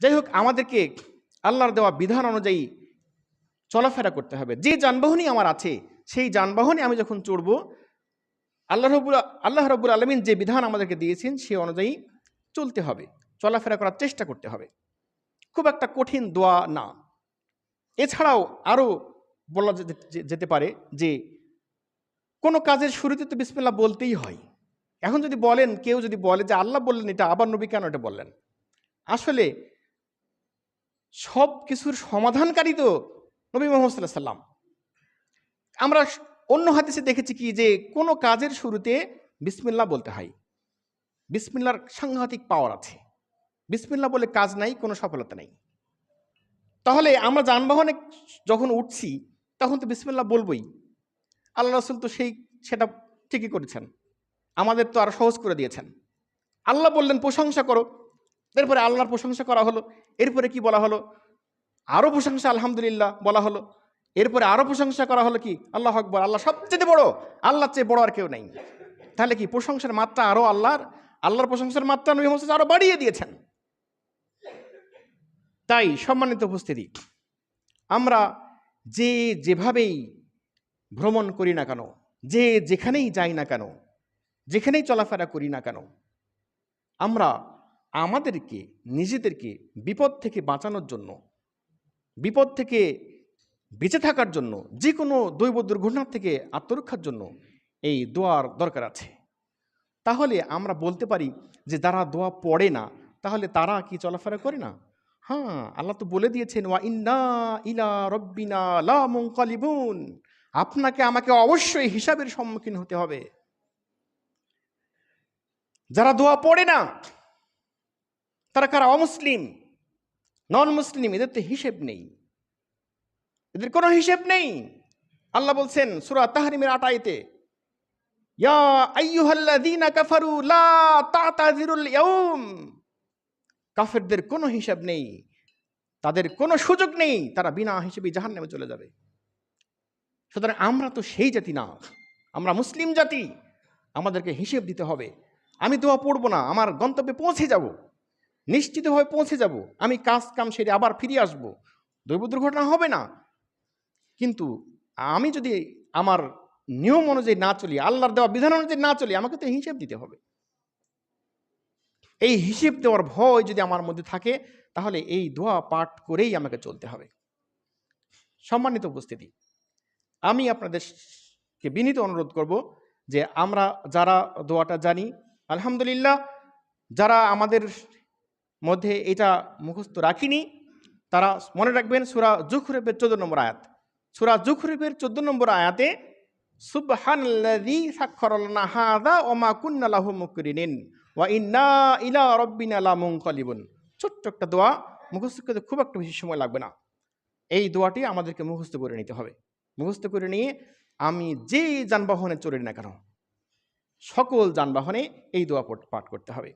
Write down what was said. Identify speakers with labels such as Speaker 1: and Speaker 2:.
Speaker 1: যাই হোক আমাদেরকে আল্লাহর দেওয়া বিধান অনুযায়ী চলাফেরা করতে হবে। যে যানবাহনই আমার আছে, সেই যানবাহনে আমি যখন চড়ব, আল্লাহ রবুল আল্লাহ রবুল আলমিন যে বিধান আমাদেরকে দিয়েছেন, সে অনুযায়ী চলতে হবে। চলাফেরা করার চেষ্টা করতে হবে। খুব একটা কঠিন দোয়া না। এছাড়াও আরও বলা যেতে- পারে যে, কোনো কাজের শুরুতে তো বিসমিল্লা বলতেই হয়। এখন যদি বলেন, কেউ যদি বলে যে, আল্লাহ বললেন এটা, আবার নবী কেন এটা বললেন? আসলে সব কিছুর সমাধানকারী তো নবী মোহাম্মদ সাল্লাহ সাল্লাম আমরা অন্য হাদিসে দেখেছি কি যে কোনো কাজের শুরুতে বিসমিল্লা বলতে হয়। বিসমিল্লার সাংঘাতিক পাওয়ার আছে। বিসমিল্লা বলে কাজ নাই, কোনো সফলতা নেই। তাহলে আমরা যানবাহনে যখন উঠছি, তখন তো বিসমিল্লা বলবই। আল্লাহ রসুল তো সেই, সেটা ঠিকই করেছেন। আমাদের তো আরও সহজ করে দিয়েছেন। আল্লাহ বললেন, প্রশংসা করো। এরপরে আল্লাহর প্রশংসা করা হলো, এরপরে কি বলা হলো? আরও প্রশংসা, আলহামদুলিল্লাহ বলা হলো। এরপরে আরও প্রশংসা করা হলো কি? আল্লাহ আকবর, আল্লাহ সবচেয়ে বড়, আল্লাহর চেয়ে বড় আর কেউ নেই। তাহলে কি প্রশংসার মাত্রা আরও আল্লাহর? আল্লাহর প্রশংসার মাত্রা নবী মোহাম্মদ আরও বাড়িয়ে দিয়েছেন। তাই সম্মানিত উপস্থিতি, আমরা যে যেভাবেই ভ্রমণ করি না কেন, যে যেখানেই যাই না কেন, যেখানেই চলাফেরা করি না কেন, আমরা আমাদেরকে, নিজেদেরকে বিপদ থেকে বাঁচানোর জন্য, বিপদ থেকে বেঁচে থাকার জন্য যে কোনো দৈব দুর্ঘটনার থেকে আত্মরক্ষার জন্য এই দোয়ার দরকার আছে। তাহলে আমরা বলতে পারি যে, যারা দোয়া পড়ে না, তাহলে তারা কি চলাফেরা করে না? হ্যাঁ আল্লাহ তো বলে দিয়েছেন, ওয়া ইন্না ইলা রব্বিনা লা আপনাকে আমাকে অবশ্যই হিসাবের সম্মুখীন হতে হবে। যারা দোয়া পড়ে না তারা কারা অমুসলিম নন মুসলিম এদের তো হিসেব নেই। এদের কোনো হিসেব নেই। আল্লাহ বলছেন সুরা তাহরিমের আটাইতে ইয়া কাফেরদের কোনো হিসাব নেই। তাদের কোনো সুযোগ নেই। তারা বিনা হিসেবে জাহান্নামে চলে যাবে। সুতরাং আমরা তো সেই জাতি না। আমরা মুসলিম জাতি। আমাদেরকে হিসেব দিতে হবে। আমি দোয়া পড়ব না। আমার গন্তব্যে পৌঁছে যাব। নিশ্চিতভাবে পৌঁছে যাব। আমি কাজ কাম সেরে আবার ফিরে আসব। দৈব দুর্ঘটনা হবে না। কিন্তু আমি যদি আমার নিয়ম অনুযায়ী না চলি, আল্লাহর দেওয়া বিধান অনুযায়ী না চলি, আমাকে তো হিসেব দিতে হবে। এই হিসেব দেওয়ার ভয় যদি আমার মধ্যে থাকে, তাহলে এই দোয়া পাঠ করেই আমাকে চলতে হবে। সম্মানিত উপস্থিতি, আমি আপনাদেরকে বিনীত অনুরোধ করব যে আমরা যারা দোয়াটা জানি, আলহামদুলিল্লাহ, যারা আমাদের মধ্যে এটা মুখস্থ রাখিনি। তারা মনে রাখবেন সুরা জুখরেবের চোদ্দ নম্বর আয়াত। সুরা জুখরেবের চোদ্দ নম্বর আয়াতে, সুবহানাল্লাযী সাক্ষরালনা হাযা ওয়া মা কুন্না লাহু মুকরিনিন ওয়া ইন্না ইলা রাব্বিনা লামুনকালিবুন। ছোট্ট একটা দোয়া, মুখস্থ করতে খুব একটা বেশি সময় লাগবে না। এই দোয়াটি আমাদেরকে মুখস্থ করে নিতে হবে। মুখস্থ করে নিয়ে আমি যে যানবাহনে চড়ি না কেন, সকল যানবাহনে এই দোয়া পাঠ করতে হবে।